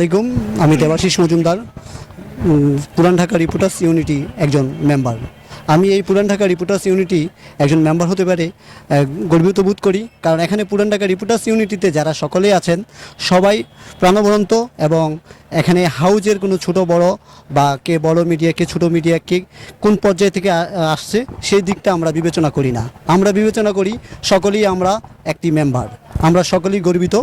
আলাইকুম, আমি Debashis Majumdar Puran Dhaka reporters unity একজন মেম্বার। আমি এই পুরান ঢাকা রিপোর্টার্স ইউনিটি একজন মেম্বার হতে পারে গর্বিত বোধ করি, কারণ এখানে পুরান ঢাকা রিপোর্টার্স ইউনিটিতে যারা সকলেই আছেন, সবাই প্রাণবন্ত এবং এখানে হাউজের কোনো ছোট বড় বা কে বড় মিডিয়া, কে ছোট মিডিয়া, কে কোন পর্যায় থেকে আসছে, সেই দিকটা আমরা বিবেচনা করি না। আমরা বিবেচনা করি, সকলেই আমরা একটি মেম্বার। আমরা সকলেই গর্বিত।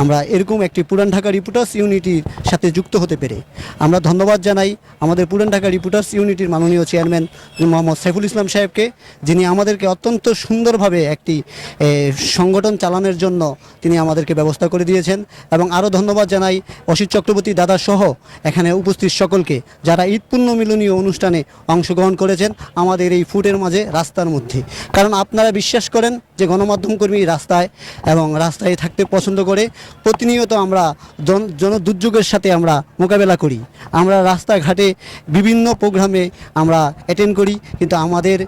আমরা এরকম একটি পুরান ঢাকা রিপোর্টার্স ইউনিটির সাথে যুক্ত হতে পেরে আমরা ধন্যবাদ জানাই আমাদের পুরান ঢাকা রিপোর্টার্স ইউনিটির মাননীয় চেয়ারম্যান মোহাম্মদ সাইফুল ইসলাম সাহেবকে, যিনি আমাদেরকে অত্যন্ত সুন্দরভাবে একটি সংগঠন চালানোর জন্য তিনি আমাদেরকে ব্যবস্থা করে দিয়েছেন এবং আরও ধন্যবাদ জানাই অসিত চক্রবর্তী দাদা সহ এখানে উপস্থিত সকলকে যারা ঈদ পূর্ণ মিলনীয় অনুষ্ঠানে অংশগ্রহণ করেছেন আমাদের এই ফুটের মাঝে রাস্তার মধ্যে। কারণ আপনারা বিশ্বাস করেন যে গণমাধ্যমকর্মী রাস্তায় এবং রাস্তায় থাকতে পছন্দ করে, প্রতিনিয়ত আমরা জন জন দুর্যোগের সাথে আমরা মোকাবেলা করি। আমরা রাস্তাঘাটে বিভিন্ন প্রোগ্রামে আমরা অ্যাটেন্ড করি, কিন্তু আমাদের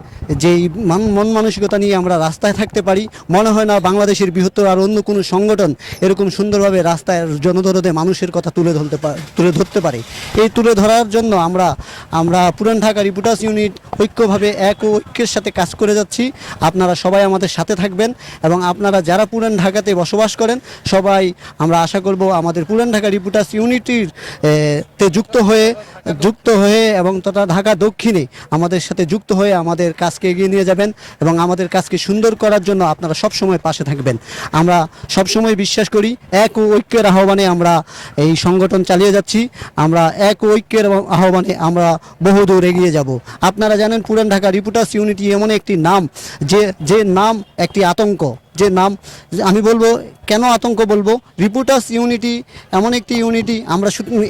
যেই মান মন মানসিকতা নিয়ে আমরা রাস্তায় থাকতে পারি, মনে হয় না বাংলাদেশের বৃহত্তর আর অন্য কোনো সংগঠন এরকম সুন্দরভাবে রাস্তায় জনদরদে মানুষের কথা তুলে ধরতে তুলে ধরতে পারে। এই তুলে ধরার জন্য আমরা আমরা পুরান ঢাকা রিপোর্টার্স ইউনিট ঐক্যভাবে এক ও ঐক্যের সাথে কাজ করে যাচ্ছি। আপনারা সবাই আমাদের সাথে থাকবেন এবং আপনারা যারা পুরান ঢাকাতে বসবাস করেন, সবাই আমরা আশা করব আমাদের পুরান ঢাকা রিপোর্টার্স ইউনিটির তে যুক্ত হয়ে যুক্ত হয়ে এবং তথা ঢাকা দক্ষিণে আমাদের সাথে যুক্ত হয়ে আমাদের কাজকে এগিয়ে নিয়ে যাবেন এবং আমাদের কাজকে সুন্দর করার জন্য আপনারা সব সময় পাশে থাকবেন। আমরা সব সময় বিশ্বাস করি, এক ও ঐক্যের আহ্বানে আমরা এই সংগঠন চালিয়ে যাচ্ছি। আমরা এক ঐক্যের আহ্বানে আমরা বহুদূর এগিয়ে যাব। আপনারা জানেন পুরান ঢাকা রিপোর্টার্স ইউনিটি এমন একটি নাম যে যে নাম একটি আতঙ্ক। যে নাম, আমি বলব, কেন আতঙ্ক বলব? রিপোর্টার্স ইউনিটি এমন একটি ইউনিটি আমরা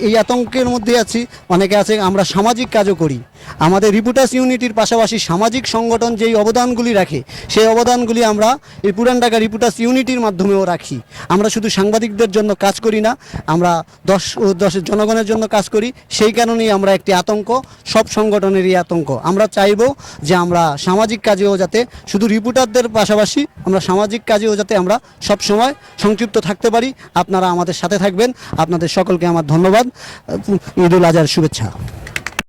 এই আতঙ্কের মধ্যে আছি, অনেকে আছে, আমরা সামাজিক কাজও করি। আমাদের রিপোর্টার্স ইউনিটির পাশাপাশি সামাজিক সংগঠন যেই অবদানগুলি রাখে, সেই অবদানগুলি আমরা এই পুরান ঢাকা রিপোর্টার্স ইউনিটির মাধ্যমেও রাখি। আমরা শুধু সাংবাদিকদের জন্য কাজ করি না, আমরা দশ, ও দশের জনগণের জন্য কাজ করি, সেই কারণেই আমরা একটি আতঙ্ক, সব সংগঠনেরই আতঙ্ক। আমরা চাইব যে আমরা সামাজিক কাজেও যাতে শুধু রিপোর্টারদের পাশাপাশি আমরা সামাজিক কাজেও যাতে আমরা সব সময় সংক্ষিপ্ত থাকতে পারি। আপনারা আমাদের সাথে থাকবেন। আপনাদের সকলকে আমার ধন্যবাদ। ঈদুল আজহার শুভেচ্ছা।